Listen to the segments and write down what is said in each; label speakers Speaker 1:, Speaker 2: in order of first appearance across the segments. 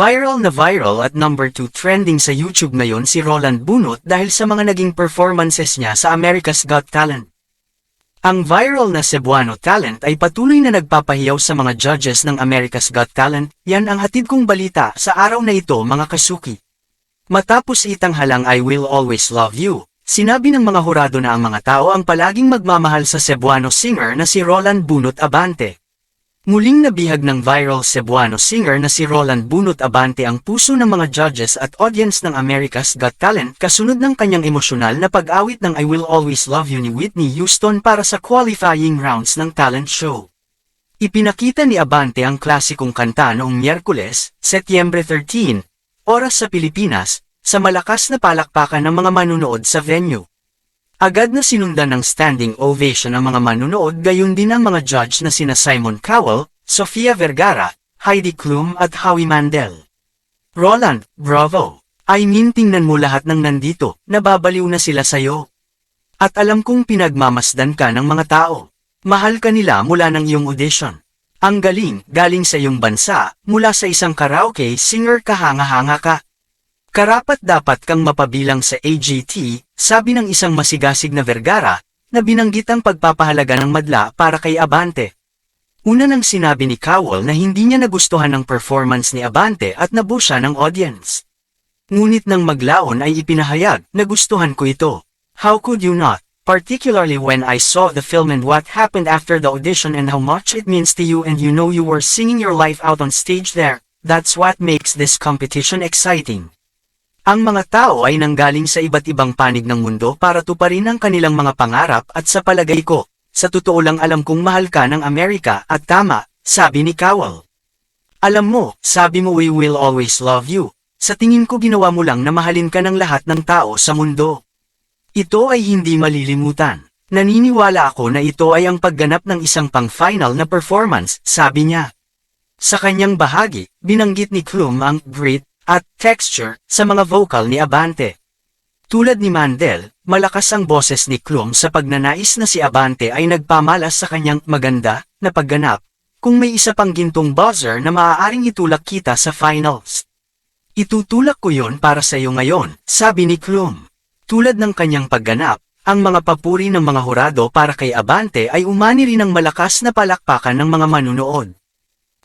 Speaker 1: Viral na viral at number 2 trending sa YouTube ngayon si Roland Bunot dahil sa mga naging performances niya sa America's Got Talent. Ang viral na Cebuano talent ay patuloy na nagpapahiyaw sa mga judges ng America's Got Talent, yan ang hatid kong balita sa araw na ito mga kasuki. Matapos itanghalang I Will Always Love You, sinabi ng mga hurado na ang mga tao ang palaging magmamahal sa Cebuano singer na si Roland Bunot Abante. Muling nabihag ng viral Cebuano singer na si Roland Bunot Abante ang puso ng mga judges at audience ng America's Got Talent kasunod ng kanyang emosyonal na pag-awit ng I Will Always Love You ni Whitney Houston para sa qualifying rounds ng talent show. Ipinakita ni Abante ang klasikong kanta noong Miyerkules, Setyembre 13, oras sa Pilipinas, sa malakas na palakpakan ng mga manunood sa venue. Agad na sinundan ng standing ovation ang mga manunood gayon din ang mga judge na sina Simon Cowell, Sofia Vergara, Heidi Klum at Howie Mandel. Roland, bravo! I mean tingnan mo lahat ng nandito, nababaliw na sila sayo. At alam kong pinagmamasdan ka ng mga tao. Mahal ka nila mula ng iyong audition. Ang galing, galing sa iyong bansa, mula sa isang karaoke singer kahanga-hanga ka. Karapat dapat kang mapabilang sa AGT, sabi ng isang masigasig na Vergara, na binanggit ang pagpapahalaga ng madla para kay Abante. Una nang sinabi ni Cowell na hindi niya nagustuhan ang performance ni Abante at nabu ng audience. Ngunit nang maglaon ay ipinahayag, nagustuhan ko ito. How could you not? Particularly when I saw the film and what happened after the audition and how much it means to you and you know you were singing your life out on stage there, that's what makes this competition exciting. Ang mga tao ay nanggaling sa iba't ibang panig ng mundo para tuparin ang kanilang mga pangarap at sa palagay ko, sa totoo lang alam kong mahal ka ng Amerika at tama, sabi ni Cowell. Alam mo, sabi mo we will always love you. Sa tingin ko ginawa mo lang na mahalin ka ng lahat ng tao sa mundo. Ito ay hindi malilimutan. Naniniwala ako na ito ay ang pagganap ng isang pang-final na performance, sabi niya. Sa kanyang bahagi, binanggit ni Klum ang grit at texture sa mga vocal ni Abante. Tulad ni Mandel, malakas ang boses ni Klum sa pagnanais na si Abante ay nagpamalas sa kanyang maganda na pagganap, kung may isa pang gintong buzzer na maaaring itulak kita sa finals. Itutulak ko yon para sa iyo ngayon, sabi ni Klum. Tulad ng kanyang pagganap, ang mga papuri ng mga hurado para kay Abante ay umani rin ng malakas na palakpakan ng mga manunood.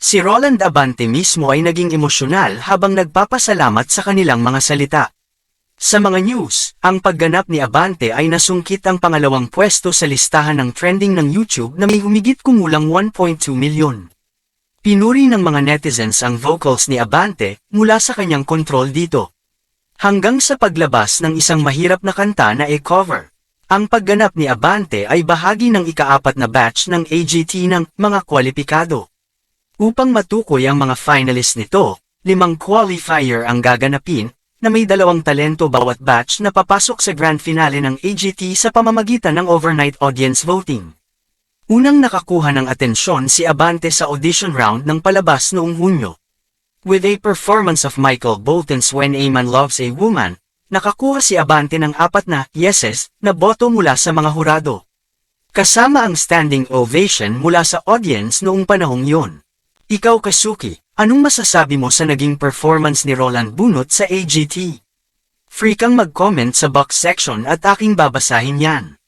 Speaker 1: Si Roland Abante mismo ay naging emosyonal habang nagpapasalamat sa kanilang mga salita. Sa mga news, ang pagganap ni Abante ay nasungkit ang pangalawang pwesto sa listahan ng trending ng YouTube na may humigit kumulang 1.2 milyon. Pinuri ng mga netizens ang vocals ni Abante mula sa kanyang kontrol dito. Hanggang sa paglabas ng isang mahirap na kanta na e-cover. Ang pagganap ni Abante ay bahagi ng ikaapat na batch ng AGT ng mga kwalipikado. Upang matukoy ang mga finalist nito, limang qualifier ang gaganapin, na may dalawang talento bawat batch na papasok sa grand finale ng AGT sa pamamagitan ng overnight audience voting. Unang nakakuha ng atensyon si Abante sa audition round ng palabas noong Hunyo. With a performance of Michael Bolton's When a Man Loves a Woman, nakakuha si Abante ng apat na yeses na boto mula sa mga hurado. Kasama ang standing ovation mula sa audience noong panahong yon. Ikaw Kasuki, anong masasabi mo sa naging performance ni Roland Bunot sa AGT? Free kang mag-comment sa box section at aking babasahin yan.